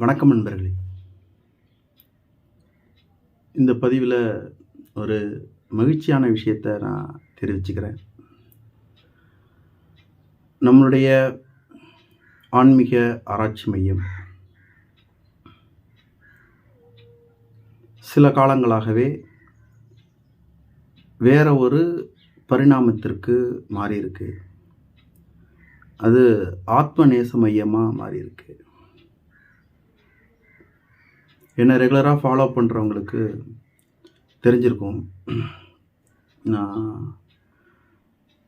வணக்கம் நண்பர்களே. இந்த பதிவில் ஒரு மகிழ்ச்சியான விஷயத்தை நான் தெரிவிச்சுக்கிறேன். நம்மளுடைய ஆன்மீக ஆராய்ச்சி மையம் சில காலங்களாகவே வேற ஒரு பரிணாமத்திற்கு மாறியிருக்கு. அது ஆத்ம நேச மையமாக மாறியிருக்கு. என்னை ரெகுலராக ஃபாலோ பண்ணுறவங்களுக்கு தெரிஞ்சிருக்கும். நான்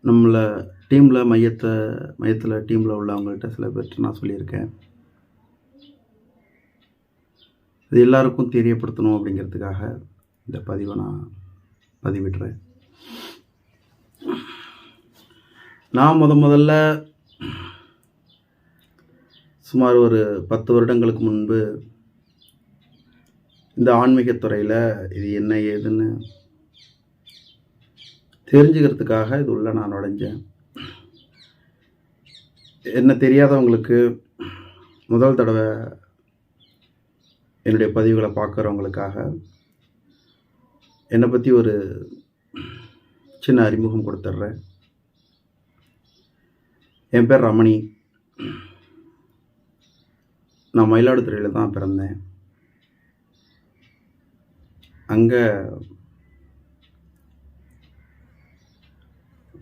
நம்மளை டீமில் மையத்தை மையத்தில் டீமில் உள்ளவங்கள்ட்ட சில பேர்கிட்ட நான் சொல்லியிருக்கேன். இது எல்லாருக்கும் தெரியப்படுத்தணும் அப்படிங்கிறதுக்காக இந்த பதிவை நான் பதிவிடுறேன். நான் முத முதல்ல சுமார் ஒரு பத்து வருடங்களுக்கு முன்பு இந்த ஆன்மீகத்துறையில் இது என்ன ஏதுன்னு தெரிஞ்சுக்கிறதுக்காக இது உள்ள நான் நுழைஞ்சேன். என்ன தெரியாதவங்களுக்கு முதல் தடவை என்னுடைய பதிவுகளை பார்க்குறவங்களுக்காக என்னை பற்றி ஒரு சின்ன அறிமுகம் கொடுத்துட்றேன். என் பேர் ரமணி. நான் மயிலாடுதுறையில் தான் பிறந்தேன். அங்கே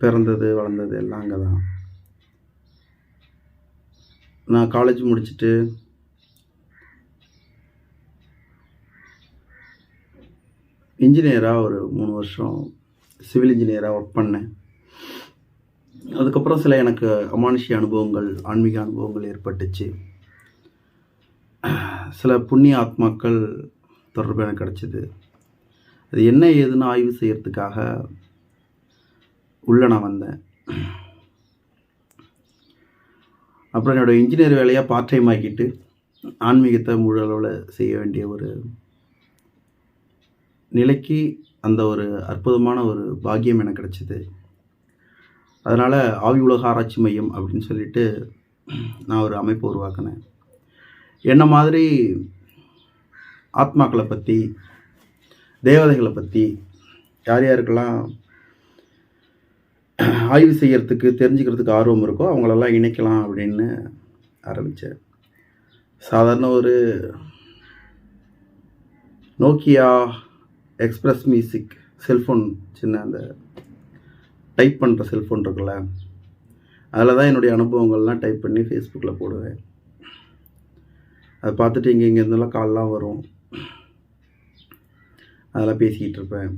பிறந்தது வளர்ந்தது எல்லாம் அங்கே தான் நான் காலேஜ் முடிச்சுட்டு இன்ஜினியராக ஒரு மூணு வருஷம் சிவில் இன்ஜினியராக ஒர்க் பண்ணேன். அதுக்கப்புறம் சில எனக்கு அமானுஷ்ய அனுபவங்கள் ஆன்மீக அனுபவங்கள் ஏற்பட்டுச்சு. சில புண்ணிய ஆத்மாக்கள் தொடர்பு எனக்கு கிடச்சிது. அது என்ன ஏதுன்னு ஆய்வு செய்கிறதுக்காக உள்ளே நான் வந்தேன். அப்புறம் என்னோடய இன்ஜினியர் வேலையாக பார்ட் டைம் ஆக்கிட்டு ஆன்மீகத்தை முழு அளவில் செய்ய வேண்டிய ஒரு நிலைக்கு அந்த ஒரு அற்புதமான ஒரு பாக்கியம் எனக்கு கிடச்சிது. அதனால் ஆவி உலக ஆராய்ச்சி மையம் அப்படின்னு சொல்லிட்டு நான் ஒரு அமைப்பு உருவாக்கினேன். என்ன மாதிரி ஆத்மாக்களை பற்றி தேவதைகளை பற்றி யார் யாருக்கெல்லாம் ஆய்வு செய்கிறதுக்கு தெரிஞ்சுக்கிறதுக்கு ஆர்வம் இருக்கோ அவங்களெல்லாம் இணைக்கலாம் அப்படின்னு ஆரம்பித்தேன் சாதாரண ஒரு நோக்கியா எக்ஸ்ப்ரெஸ் மியூசிக் செல்ஃபோன் சின்ன அந்த டைப் பண்ணுற செல்ஃபோன் இருக்குல்ல அதில் தான் என்னுடைய அனுபவங்கள்லாம் டைப் பண்ணி ஃபேஸ்புக்கில் போடுவேன். அதை பார்த்துட்டு இங்கே இங்கே இருந்தெல்லாம் கால்லாம் வரும். அதெல்லாம் பேசிக்கிட்டு இருப்பேன்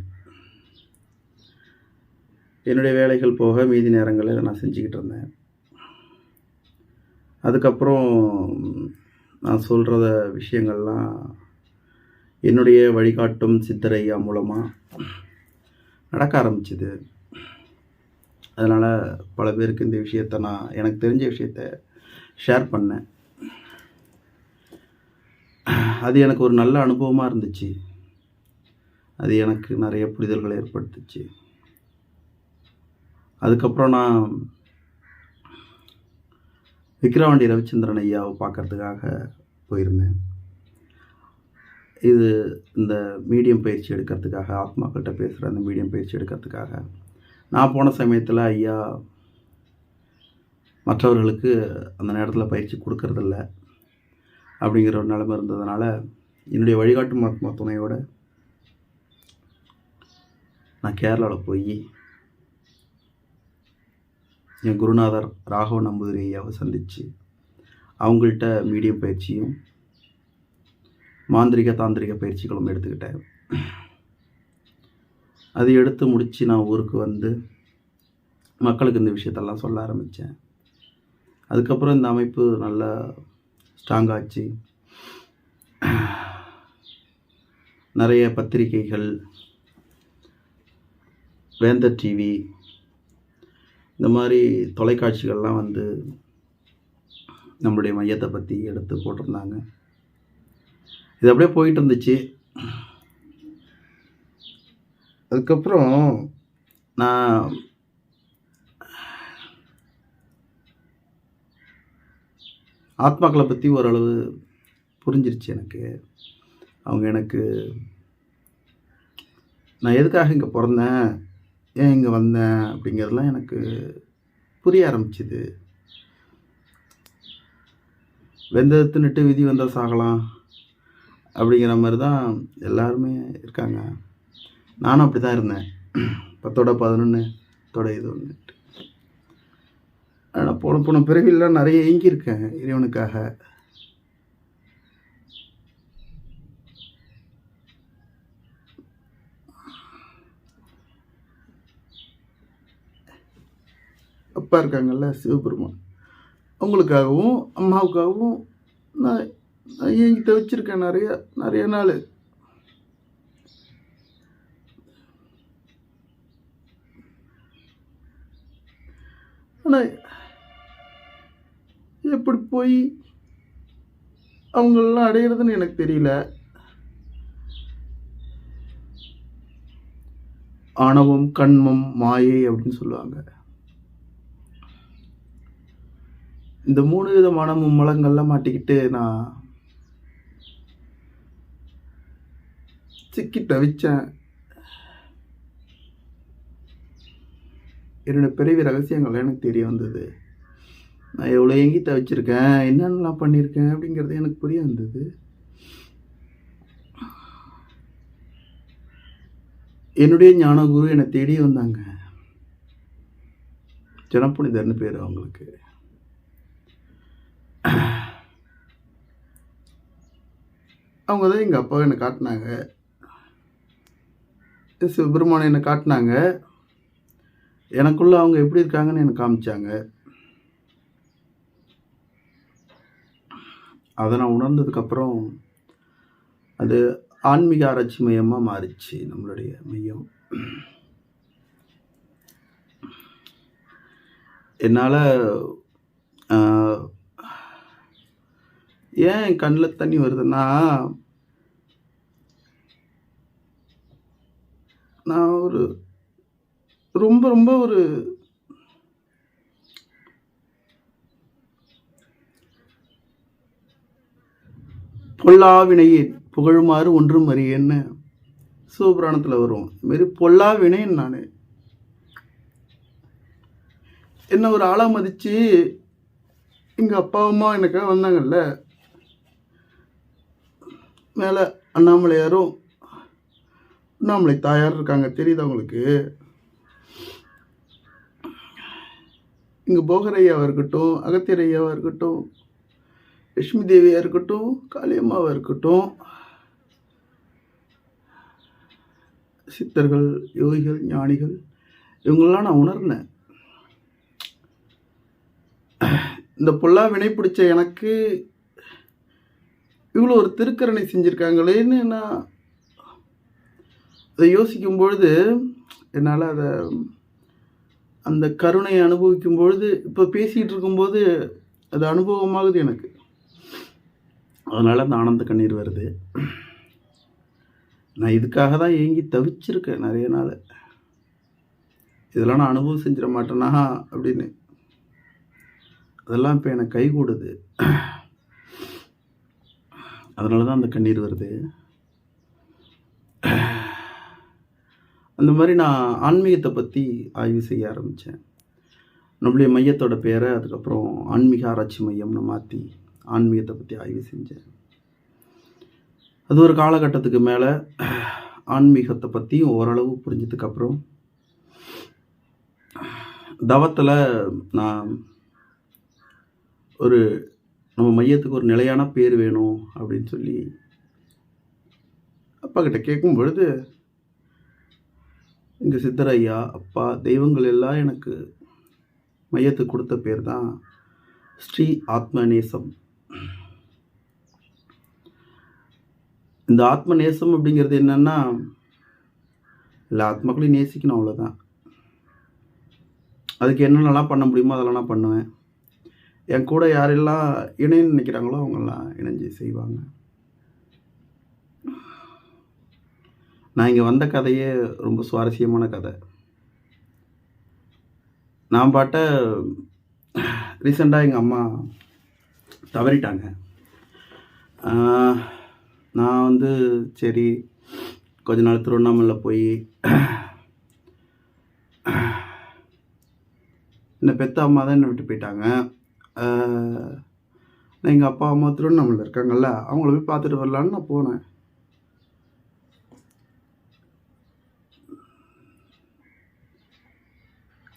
என்னுடைய வேலைகள் போக மீதி நேரங்களில் நான் செஞ்சுக்கிட்டு இருந்தேன். அதுக்கப்புறம் நான் சொல்கிறத விஷயங்கள்லாம் என்னுடைய வழிகாட்டும் சித்தரையா மூலமாக நடக்க ஆரம்பிச்சுது. அதனால் பல பேருக்கு இந்த விஷயத்த நான் எனக்கு தெரிஞ்ச விஷயத்த ஷேர் பண்ணேன். அது எனக்கு ஒரு நல்ல அனுபவமாக இருந்துச்சு. அது எனக்கு நிறைய புரிதல்களை ஏற்படுத்துச்சு. அதுக்கப்புறம் நான் விக்ரவாண்டி ரவிச்சந்திரன் ஐயாவை பார்க்கறதுக்காக போயிருந்தேன். இது இந்த மீடியம் பயிற்சி எடுக்கிறதுக்காக ஆத்மாக்கள்கிட்ட பேசுகிற அந்த மீடியம் பயிற்சி எடுக்கிறதுக்காக. நான் போன சமயத்தில் ஐயா மற்றவர்களுக்கு அந்த நேரத்தில் பயிற்சி கொடுக்கறதில்ல அப்படிங்கிற ஒரு நிலைமை இருந்ததுனால என்னுடைய வழிகாட்டு ஆத்மா துணையோட நான் கேரளாவில் போய் என் குருநாதர் ராகவ நம்பூதிரி ஐயாவை சந்தித்து அவங்கள்ட்ட மீடியம் பயிற்சியும் மாந்திரிக தாந்திரிக பயிற்சிகளும் எடுத்துக்கிட்டேன். அது எடுத்து முடித்து நான் ஊருக்கு வந்து மக்களுக்கு இந்த விஷயத்தெல்லாம் சொல்ல ஆரம்பித்தேன் அதுக்கப்புறம் இந்த அமைப்பு நல்லா ஸ்ட்ராங் ஆச்சு. நிறைய பத்திரிகைகள் வேந்தர் டிவி இந்த மாதிரி தொலைக்காட்சிகள்லாம் வந்து நம்மளுடைய மையத்தை பற்றி எடுத்து போட்டிருந்தாங்க. இது அப்படியே போயிட்டு இருந்துச்சு அதுக்கப்புறம் நான் ஆத்மாக்களை பற்றி ஓரளவு புரிஞ்சிருச்சு எனக்கு. அவங்க எனக்கு நான் எதுக்காக இங்கே பிறந்தேன்? ஏன் இங்கே வந்தேன் அப்படிங்கிறதுலாம் எனக்கு புரிய ஆரம்பிச்சுது. வெந்ததை நட்டு விதி வந்தால் சாகலாம் அப்படிங்கிற மாதிரி தான் எல்லாருமே இருக்காங்க. நானும் அப்படி தான் இருந்தேன். பத்தோட பதினொன்று தொட இது ஒன்று ஆனால் போன போன பிறவிலாம் நிறைய ஏங்கியிருக்கேன் இறைவனுக்காக. அப்பா இருக்காங்கல்ல சிவபெருமான். அவங்களுக்காகவும் அம்மாவுக்காகவும் நான் நான் என்கிட்ட வச்சுருக்கேன் நிறைய நிறைய நாள். ஆனால் எப்படி போய் அவங்களெலாம் அடையிறதுன்னு எனக்கு தெரியல. ஆணவம் கண்மம் மாயை அப்படின்னு சொல்லுவாங்க. இந்த மூணு விதமான மும்மலங்கள்லாம் மாட்டிக்கிட்டு நான் சிக்கி தவிச்சேன் என்னோட பெரிய ரகசியங்கள் எனக்கு தெரிய வந்தது. நான் எவ்வளோ ஏங்கி தவிச்சிருக்கேன் என்னென்னலாம் பண்ணியிருக்கேன் அப்படிங்கிறது எனக்கு புரிய வந்தது. என்னுடைய ஞானகுரு என்னை தேடி வந்தாங்க. ஜனப்புனிதர்னு பேர் அவங்களுக்கு. அவங்க தான் எங்கள் அப்பாவை என்னை காட்டினாங்க. சிவபெருமானை என்னை காட்டினாங்க. எனக்குள்ள அவங்க எப்படி இருக்காங்கன்னு எனக்கு காமிச்சாங்க. அதை நான் உணர்ந்ததுக்கப்புறம் அது ஆன்மீக ஆராய்ச்சி மையமாக மாறிச்சு நம்மளுடைய மையம். என்னால் ஏன் என் கண்ணில் தண்ணி வருதுன்னா நான் ஒரு ரொம்ப ரொம்ப ஒரு பொல்லாவினையே புகழுமாறு ஒன்றும் அறியேன்னு சிவபுராணத்தில் வரும். இதுமாரி பொல்லாவினைன்னு நான். என்ன ஒரு ஆளாக மதித்து எங்கள் அப்பா அம்மா எனக்காக வந்தாங்கல்ல மேலே அண்ணாமலையாரும் அண்ணாமலை தாயார் இருக்காங்க தெரியுதா உங்களுக்கு? இங்கே போகரையாவாக இருக்கட்டும் அகத்தியரையாவாக இருக்கட்டும் லட்சுமி தேவியாக இருக்கட்டும் காளியம்மாவாக இருக்கட்டும் சித்தர்கள் யோகிகள் ஞானிகள் இவங்களெலாம் நான் உணர்ந்தேன். இந்த பொல்லா வினை பிடிச்ச எனக்கு இவ்வளோ ஒரு திருக்கரணை செஞ்சுருக்காங்களேன்னு நான் அதை யோசிக்கும் பொழுது என்னால் அதை அந்த கருணையை அனுபவிக்கும் பொழுது இப்போ பேசிகிட்டு இருக்கும்போது அது அனுபவமாகுது எனக்கு. அதனால் அந்த ஆனந்த கண்ணீர் வருது. நான் இதுக்காக தான் ஏங்கி தவிச்சிருக்கேன் நிறைய நாள். இதெல்லாம் நான் அனுபவம் செஞ்சிட மாட்டேனா அப்படின்னு. அதெல்லாம் இப்போ எனக்கு கை கூடுது. அதனால தான் அந்த கண்ணீர் வருது. அந்த மாதிரி நான் ஆன்மீகத்தை பற்றி ஆய்வு செய்ய ஆரம்பித்தேன் நம்மளுடைய மையத்தோட பேரை அதுக்கப்புறம் ஆன்மீக ஆராய்ச்சி மையம்னு மாற்றி ஆன்மீகத்தை பற்றி ஆய்வு செஞ்சேன். அது ஒரு காலகட்டத்துக்கு மேலே ஆன்மீகத்தை பற்றியும் ஓரளவு புரிஞ்சதுக்கப்புறம் தவத்தில் நான் ஒரு நம்ம மையத்துக்கு ஒரு நிலையான பேர் வேணும் அப்படின்னு சொல்லி அப்பா கிட்ட கேட்கும் பொழுது இங்கே சித்தரையா? அப்பா தெய்வங்கள் எல்லாம் எனக்கு மையத்துக்கு கொடுத்த பேர் தான் ஸ்ரீ ஆத்மநேசம். இந்த ஆத்மநேசம் அப்படிங்கிறது என்னென்னா எல்லா ஆத்மாக்களையும் நேசிக்கணும் அவ்வளோதான் அதுக்கு என்னென்னலாம் பண்ண முடியுமோ அதெல்லாம் நான் பண்ணுவேன். என் கூட யாரெல்லாம் இணைன்னு நினைக்கிறாங்களோ அவங்கெல்லாம் இணைஞ்சு செய்வாங்க. நான் இங்கே வந்த கதையே ரொம்ப சுவாரஸ்யமான கதை. நான் பாட்ட ரீசெண்டாக எங்கள் அம்மா தவறிட்டாங்க. நான் வந்து சரி கொஞ்ச நாள் திருவண்ணாமலை போய் என்னை பெத்த அம்மா தான் என்னை விட்டு போயிட்டாங்க. எங்கள் அப்பா அம்மா திருவண்ணாமலையில் இருக்காங்கல்ல அவங்கள போய் பார்த்துட்டு வரலான்னு நான் போனேன்.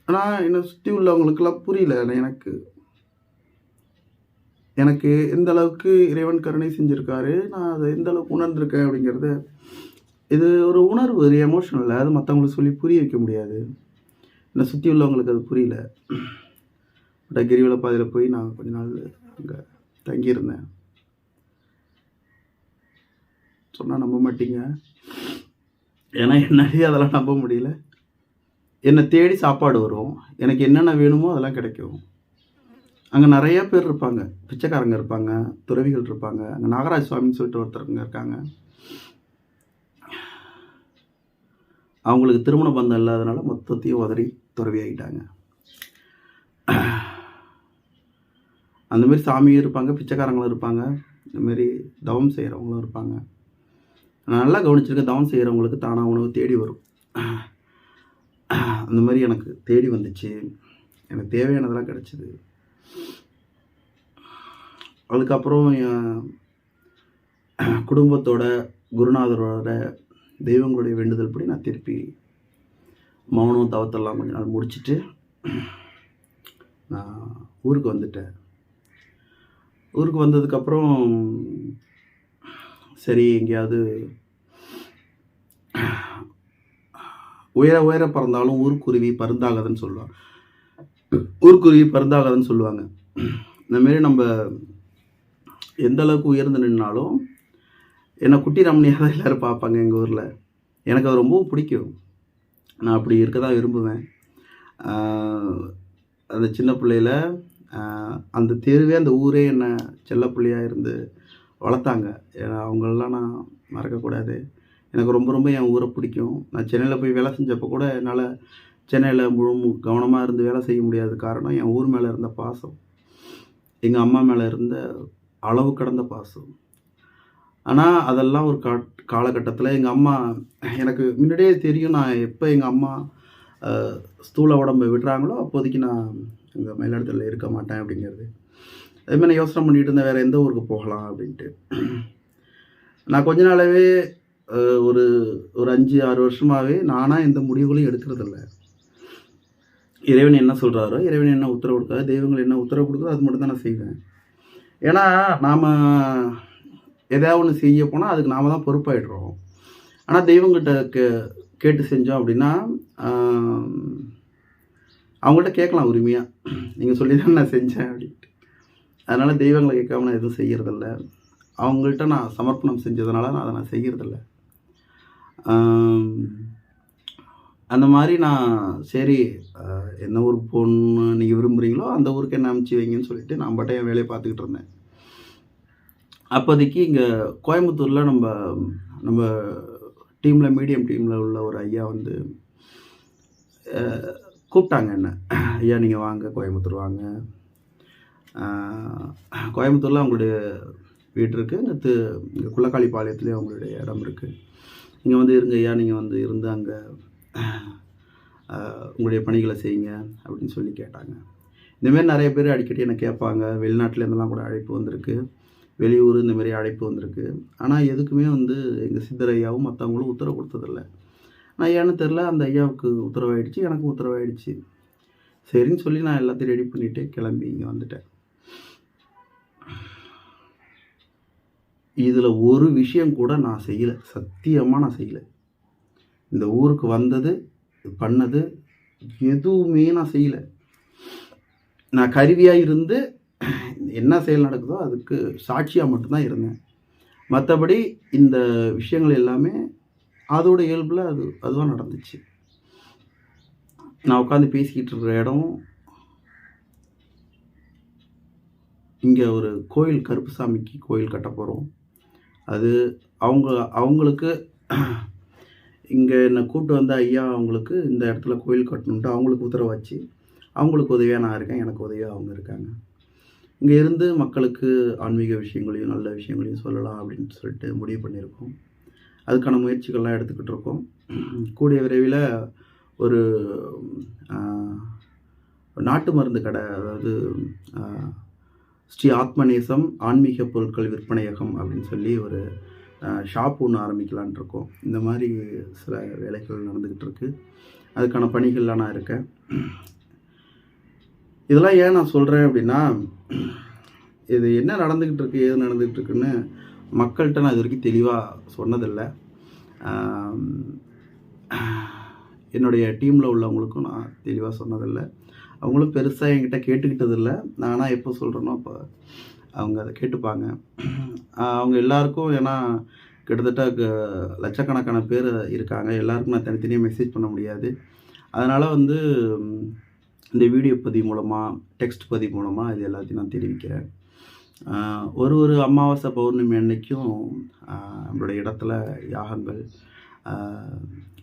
ஆனால் என்னை சுற்றி உள்ளவங்களுக்கெல்லாம் புரியல எனக்கு. எனக்கு எந்த அளவுக்கு இறைவன் கருணை செஞ்சுருக்காரு நான் அதை எந்த அளவுக்கு உணர்ந்திருக்கேன் அப்படிங்கிறது இது ஒரு உணர்வு ஒரு எமோஷனல் அது மற்றவங்களுக்கு சொல்லி புரிய வைக்க முடியாது. என்னை சுற்றி உள்ளவங்களுக்கு அது புரியல. பட் கிரிவல பாதையில் போய் நான் கொஞ்ச நாள் அங்கே தங்கியிருந்தேன். சொன்னால் நம்ப மாட்டீங்க. ஏன்னா என்னாலேயே அதெல்லாம் நம்ப முடியல. என்னை தேடி சாப்பாடு வரும். எனக்கு என்னென்ன வேணுமோ அதெல்லாம் கிடைக்கும். அங்கே நிறைய பேர் இருப்பாங்க. பிச்சைக்காரங்க இருப்பாங்க. துறவிகள் இருப்பாங்க. அங்கே நாகராஜ் சுவாமின்னு சொல்லிட்டு ஒருத்தருங்க இருக்காங்க. அவங்களுக்கு திருமண பந்தம் இல்லாதனால மொத்தத்தையும் உதறி துறவி ஆகிட்டாங்க அந்த மாதிரி சாமியும் இருப்பாங்க பிச்சைக்காரங்களும் இருப்பாங்க. இந்தமாரி தவம் செய்கிறவங்களும் இருப்பாங்க. நான் நல்லா கவனிச்சிருக்கேன் தவம் செய்கிறவங்களுக்கு தானாக உணவு தேடி வரும். அந்த மாதிரி எனக்கு தேடி வந்துச்சு. எனக்கு தேவையானதெல்லாம் கிடச்சிது. அதுக்கப்புறம் என் குடும்பத்தோட குருநாதரோட தெய்வங்களுடைய வேண்டுதல் படி நான் திருப்பி மௌனம் தவத்தெல்லாம் கொஞ்ச நாள் முடிச்சுட்டு நான் ஊருக்கு வந்துட்டேன். ஊருக்கு வந்ததுக்கப்புறம் சரி எங்கேயாவது உயர உயர பறந்தாலும் ஊர்க்குருவி பருந்தாகாதுன்னு சொல்லுவாங்க. ஊர்க்குருவி பருந்தாகாதுன்னு சொல்லுவாங்க. இந்த மாரி நம்ம எந்த அளவுக்கு உயர்ந்து நின்னாலும் என்னை குட்டி ரமணியாக தான் எல்லோரும் பார்ப்பாங்க எங்கள் ஊரில். எனக்கு அது ரொம்பவும் பிடிக்கும். நான் அப்படி இருக்க தான் விரும்புவேன். அந்த சின்ன பிள்ளையில் அந்த தெருவே அந்த ஊரே என்னை செல்ல இருந்து வளர்த்தாங்க. ஏன்னா அவங்களெல்லாம் நான் மறக்கக்கூடாது எனக்கு ரொம்ப ரொம்ப என் ஊரை பிடிக்கும். நான் சென்னையில் போய் வேலை செஞ்சப்போ கூட என்னால் சென்னையில் முழு மு- கவனமாக இருந்து வேலை செய்ய முடியாத காரணம் என் ஊர் மேலே இருந்த பாசம். எங்கள் அம்மா மேலே இருந்த அளவு கடந்த பாசம். ஆனால் அதெல்லாம் ஒரு கா காலகட்டத்தில் எங்கள் அம்மா எனக்கு முன்னாடியே தெரியும் நான் எப்போ எங்கள் அம்மா ஸ்தூல உடம்பை விடுறாங்களோ அப்போதைக்கு நான் இங்கே மயிலாடுதுறையில் இருக்க மாட்டேன் அப்படிங்கிறது. அதேமாதிரி நான் யோசனை பண்ணிட்டு இருந்தேன் வேறு எந்த ஊருக்கு போகலாம் அப்படின்ட்டு. நான் கொஞ்ச நாளாகவே ஒரு ஒரு அஞ்சு ஆறு வருஷமாகவே நானாக எந்த முடிவுகளையும் எடுக்கிறதில்ல. இறைவன் என்ன சொல்கிறாரோ இறைவன் என்ன உத்தரவு கொடுக்காது தெய்வங்கள் என்ன உத்தரவு கொடுக்குதோ அது மட்டும் தான் நான் செய்வேன். ஏன்னா நாம் எதாவது ஒன்று செய்ய போனால் அதுக்கு நாம் தான் பொறுப்பாயிடுறோம். ஆனால் தெய்வங்கிட்ட கே கேட்டு செஞ்சோம் அப்படின்னா அவங்கள்ட்ட கேட்கலாம் உரிமையாக நீங்கள் சொல்லி தான் நான் செஞ்சேன் அப்படின்ட்டு. அதனால் தெய்வங்களை கேட்காம நான் எதுவும் செய்கிறதில்ல அவங்கள்ட்ட நான் சமர்ப்பணம் செஞ்சதுனால நான் அதை நான் செய்கிறதில்ல அந்த மாதிரி நான் சரி எந்த என்ன ஊருக்கு போகணுன்னு நீங்கள் விரும்புகிறீங்களோ அந்த ஊருக்கு என்ன அனுப்பிச்சி வைங்கன்னு சொல்லிட்டு நான் பாட்டே என் வேலையை பார்த்துக்கிட்டு இருந்தேன். அப்போதைக்கு இங்கே கோயம்புத்தூரில் நம்ம நம்ம டீமில் மீடியம் டீமில் உள்ள ஒரு ஐயா வந்து கூப்பிட்டாங்க என்ன? ஐயா நீங்கள் வாங்க கோயம்புத்தூர் வாங்க. கோயம்புத்தூரில் அவங்களுடைய வீடு இருக்குது இங்கே து இங்கே குள்ளக்காளி பாளையத்துலேயும் அவங்களுடைய இடம் இருக்குது இங்கே வந்து இருங்க ஐயா நீங்கள் வந்து இருந்து அங்கே உங்களுடைய பணிகளை செய்யுங்க அப்படின்னு சொல்லி கேட்டாங்க. இந்தமாரி நிறைய பேர் அடிக்கடி என்னை கேட்பாங்க. வெளிநாட்டிலேருந்தெல்லாம் கூட அழைப்பு வந்திருக்கு. வெளியூர் இந்தமாரி அழைப்பு வந்திருக்கு. ஆனால் எதுக்குமே வந்து எங்கள் சித்தரையாவும் மற்றவங்களும் உத்தரவு கொடுத்ததில்ல. நான் ஏன்னு தெரில அந்த ஐயாவுக்கு உத்தரவாயிடுச்சு எனக்கு உத்தரவாயிடுச்சு. சரின்னு சொல்லி நான் எல்லாத்தையும் ரெடி பண்ணிவிட்டு கிளம்பி இங்கே வந்துட்டேன். இதில் ஒரு விஷயம் கூட நான் செய்யலை சத்தியமாக நான் செய்யலை. இந்த ஊருக்கு வந்தது பண்ணது எதுவுமே நான் செய்யலை. நான் கருவியாக இருந்து என்ன செயல் நடக்குதோ அதுக்கு சாட்சியாக மட்டும்தான் இருந்தேன். மற்றபடி இந்த விஷயங்கள் எல்லாமே அதோட இயல்பில் அது அதுவாக நடந்துச்சு. நான் உட்காந்து பேசிக்கிட்டு இருக்கிற இடம் இங்கே ஒரு கோயில் கருப்புசாமிக்கு கோயில் கட்ட போகிறோம். அது அவங்க அவங்களுக்கு இங்கே என்னை கூப்பிட்டு வந்த ஐயா அவங்களுக்கு இந்த இடத்துல கோயில் கட்டணுன்ட்டு அவங்களுக்கு உத்தரவாச்சு. அவங்களுக்கு உதவியாக நான் இருக்கேன் எனக்கு உதவியாக அவங்க இருக்காங்க. இங்கே இருந்து மக்களுக்கு ஆன்மீக விஷயங்களையும் நல்ல விஷயங்களையும் சொல்லலாம் அப்படின்னு சொல்லிட்டு முடிவு பண்ணியிருக்கோம். அதுக்கான முயற்சிகள்லாம் எடுத்துக்கிட்டு இருக்கோம் கூடிய விரைவில் ஒரு நாட்டு மருந்து கடை அதாவது ஸ்ரீ ஆத்மநேசம் ஆன்மீக பொருட்கள் விற்பனையகம் அப்படின்னு சொல்லி ஒரு ஷாப் ஒன்று ஆரம்பிக்கலான் இருக்கோம். இந்த மாதிரி சில வேலைகள் நடந்துக்கிட்டு இருக்கு. அதுக்கான பணிகள்லாம் நான் இருக்கேன். இதெல்லாம் ஏன் நான் சொல்கிறேன் அப்படின்னா இது என்ன நடந்துக்கிட்டு இருக்கு ஏது நடந்துக்கிட்டு இருக்குன்னு மக்கள்கிட்ட நான் இது வரைக்கும் தெளிவாக சொன்னதில்லை. என்னுடைய டீமில் உள்ளவங்களுக்கும் நான் தெளிவாக சொன்னதில்லை. அவங்களும் பெருசாக என்கிட்ட கேட்டுக்கிட்டதில்ல. நானாக எப்போ சொல்கிறேனோ அப்போ அவங்க அதை கேட்டுப்பாங்க. அவங்க எல்லாருக்கும் ஏன்னா கிட்டத்தட்ட க- லட்சக்கணக்கான பேர் இருக்காங்க. எல்லாருக்கும் நான் தனித்தனியாக மெசேஜ் பண்ண முடியாது. அதனால் வந்து இந்த வீடியோ பதிவு மூலமாக டெக்ஸ்ட் பதிவு மூலமாக இது எல்லாத்தையும் நான் தெரிவிக்கிறேன். ஒரு ஒரு அமாவாசை பௌர்ணமி அன்னைக்கும் நம்மளுடைய இடத்துல யாகங்கள்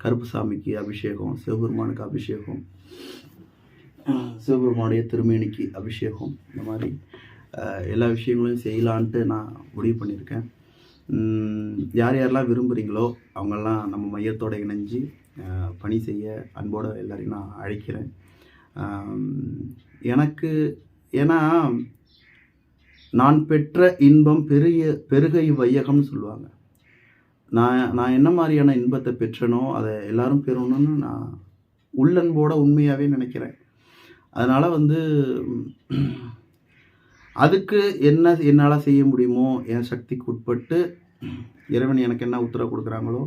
கருப்புசாமிக்கு அபிஷேகம் சிவபெருமானுக்கு அபிஷேகம் சிவபெருமானுடைய திருமேனிக்கு அபிஷேகம் இந்த மாதிரி எல்லா விஷயங்களையும் செய்யலான்ட்டு நான் முடிவு பண்ணியிருக்கேன். யார் யாரெல்லாம் விரும்புகிறீங்களோ அவங்கெல்லாம் நம்ம மையத்தோடு இணைஞ்சு பணி செய்ய அன்போடு எல்லாரையும் நான் அழைக்கிறேன். எனக்கு ஏன்னா நான் பெற்ற இன்பம் பெரிய பெருகை வையகம்னு சொல்லுவாங்க. நான் நான் என்ன மாதிரியான இன்பத்தை பெற்றனோ அதை எல்லாரும் பெறணும்னு நான் உள்ளன்போட உண்மையாகவே நினைக்கிறேன். அதனால் வந்து அதுக்கு என்ன என்னால் செய்ய முடியுமோ என் சக்திக்கு உட்பட்டு இறைவன் எனக்கு என்ன உத்தரவு கொடுக்குறாங்களோ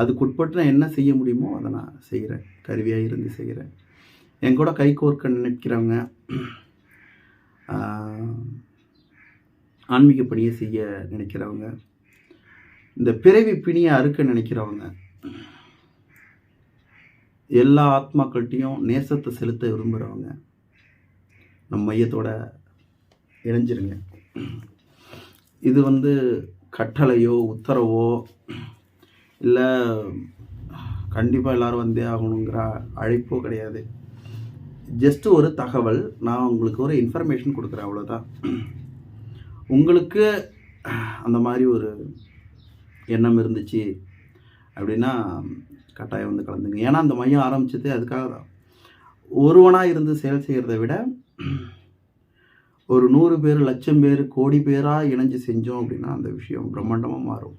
அதுக்கு உட்பட்டு நான் என்ன செய்ய முடியுமோ அதை நான் செய்கிறேன். கருவியாக இருந்து செய்கிறேன். என் கூட கை கோர்க்க நினைக்கிறவங்க ஆன்மீக பணியை செய்ய நினைக்கிறவங்க இந்த பிறவி பிணியை அறுக்க நினைக்கிறவங்க எல்லா ஆத்மாக்கள்கிட்டையும் நேசத்தை செலுத்த விரும்புகிறவங்க நம்ம மையத்தோட இணைஞ்சிருங்க. இது வந்து கட்டளையோ உத்தரவோ இல்லை கண்டிப்பாக எல்லாரும் வந்தே ஆகணுங்கிற அழைப்போ கிடையாது. ஜஸ்ட் ஒரு தகவல். நான் உங்களுக்கு ஒரு இன்ஃபர்மேஷன் கொடுக்குறேன் அவ்வளோதான் உங்களுக்கு அந்த மாதிரி ஒரு எண்ணம் இருந்துச்சு அப்படின்னா கட்டாயம் வந்து கலந்துங்க. ஏன்னா அந்த மையம் ஆரம்பித்தது அதுக்காக தான். ஒருவனாக இருந்து செயல் செய்கிறத விட ஒரு நூறு பேர் லட்சம் பேர் கோடி பேராக இணைஞ்சு செஞ்சோம் அப்படின்னா அந்த விஷயம் பிரம்மாண்டமாக மாறும்.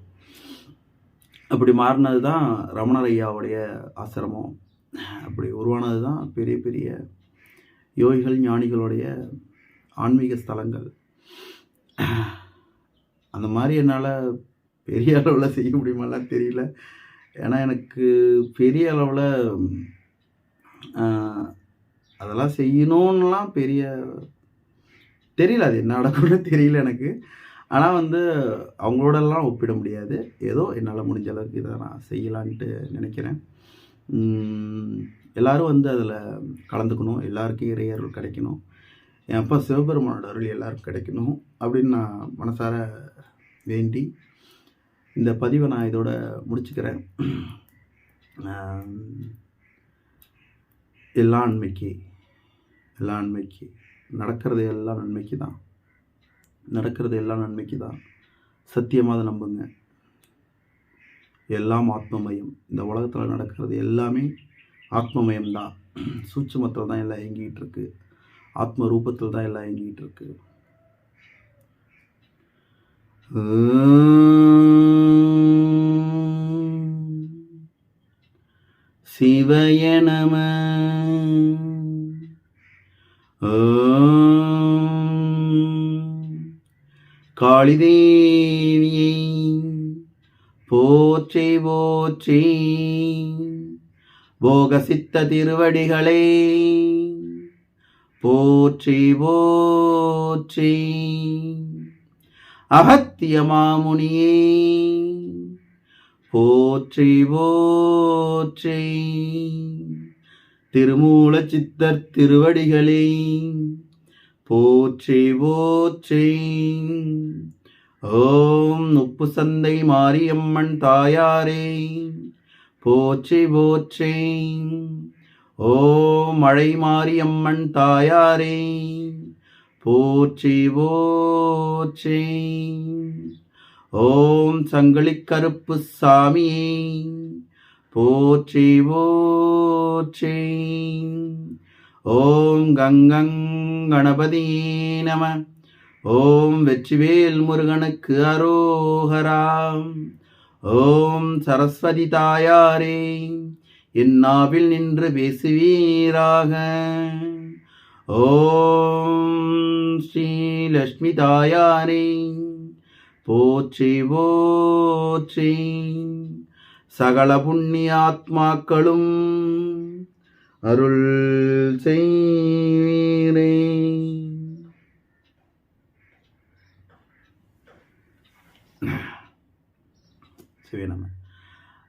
அப்படி மாறினது தான் ரமணர் ஐயாவுடைய ஆசிரமம். அப்படி உருவானது தான் பெரிய பெரிய யோகிகள் ஞானிகளுடைய ஆன்மீக ஸ்தலங்கள். அந்த மாதிரி என்னால் பெரிய அளவில் செய்ய முடியுமாலாம் தெரியல. ஏன்னா எனக்கு பெரிய அளவில் அதெல்லாம் செய்யணும்லாம் பெரிய தெரியல. அது என்ன நடக்கும்னு தெரியல எனக்கு. ஆனால் வந்து அவங்களோடலாம் ஒப்பிட முடியாது. ஏதோ என்னால் முடிஞ்ச அளவுக்கு இதை நான் செய்யலான்ட்டு நினைக்கிறேன். எல்லோரும் எல்லாரும் வந்து அதில் கலந்துக்கணும். எல்லாருக்கும் இறையர்கள் கிடைக்கணும். என் அப்பா சிவபெருமானோட அருள் எல்லாருக்கும் கிடைக்கணும் அப்படின்னு நான் மனசார வேண்டி இந்த பதிவை நான் இதோட முடிச்சுக்கிறேன். எல்லா நன்மைக்கு எல்லா நன்மைக்கு நடக்கிறது எல்லாம் நன்மைக்கு தான். நடக்கிறது எல்லாம் நன்மைக்கு தான். சத்தியமாக அதை நம்புங்க. எல்லாம் ஆத்மமயம். இந்த உலகத்தில் நடக்கிறது எல்லாமே ஆத்மமயம் தான். சூட்சமத்தில் தான் எல்லாம் இயங்கிட்டு இருக்குது ஆத்ம ரூபத்தில் தான் எல்லாம் இயங்கிட்டு இருக்கு. சிவய நம காளிதேவியை போற்றி போற்றி. போகசித்த திருவடிகளே. போற்றி போற்றி. அகத்திய மாமுனியே போற்றி போற்றி. திருமூல சித்தர் திருவடிகளே போற்றி போற்றி. ஓம் உப்பு சந்தை மாரியம்மன் தாயாரே போற்றி போற்றி. ஓம் மழை மாரியம்மன் தாயாரே போற்றி போற்றி. ஓம் சங்கிலி கருப்பு சாமியே போற்றி போற்றி. ஓம் கங்கங் கணபதியே நம. ஓம் வெற்றிவேல் முருகனுக்கு அரோகராம் ஓம் சரஸ்வதி தாயாரே என் நாவில் நின்று பேசுவீராக. ஓம் ஸ்ரீ லக்ஷ்மி தாயாரே போற்றி போற்றி. சகல புண்ணியாத்மாக்களும் அருள் செய்வீரே.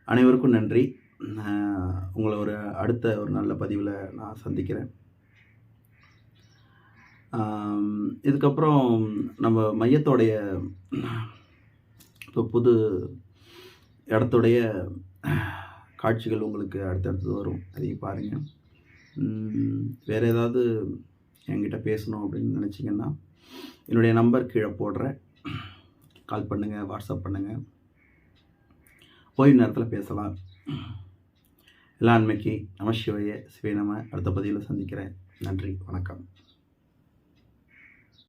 அனைவருக்கும் நன்றி. உங்களை ஒரு அடுத்த ஒரு நல்ல பதிவில் நான் சந்திக்கிறேன். இதுக்கப்புறம் நம்ம மையத்தோடைய இப்போ புது இடத்துடைய காட்சிகள் உங்களுக்கு அடுத்தடுத்து வரும். அதையும் பாருங்கள் வேறு ஏதாவது என்கிட்ட பேசணும் அப்படின்னு நினச்சிங்கன்னா என்னுடைய நம்பர் கீழே போடுறேன். கால் பண்ணுங்கள் வாட்ஸ்அப் பண்ணுங்கள் ஓய்வு நேரத்தில் பேசலாம். எல்லா நன்மைக்கு நம சிவைய நம. அடுத்த பதிவில் சந்திக்கிறேன். நன்றி வணக்கம்.